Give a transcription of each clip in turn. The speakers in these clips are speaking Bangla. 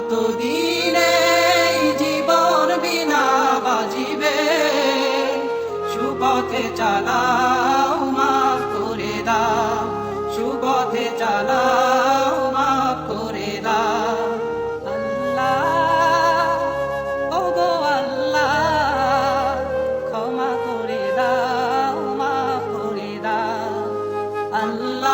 যতদিন এই জীবন বিনা বাজিবে? সুপথে চালাও মা করে দাও। সুপথে চালাও মা করে দাও। আল্লাহ ও গো আল্লাহ, ক্ষমা করে দাও মা করে দাও। আল্লাহ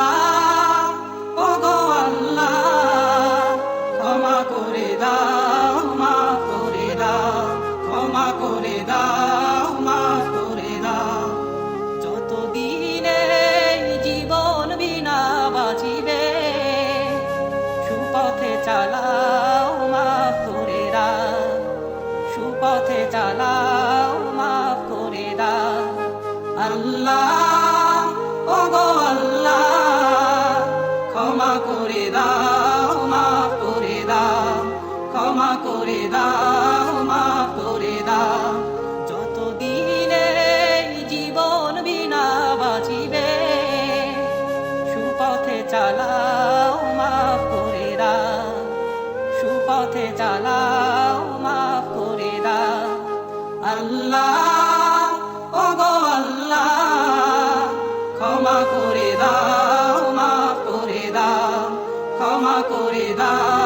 সুপথে চালাও মা করে দাও সুপথে চালাও মাফ করে দাও আল্লাহ ও গো আল্লাহ, ক্ষমা করে দাও, মাফ করে দাও, ক্ষমা করে দাও, মাফ করে দাও। যতদিন জীবন সুপথে চালাও পথে চালাও, মাফ করে দাও। আল্লাহ, ওগো আল্লাহ, ক্ষমা করে দাও, মাফ করে দাও, ক্ষমা করে দাও।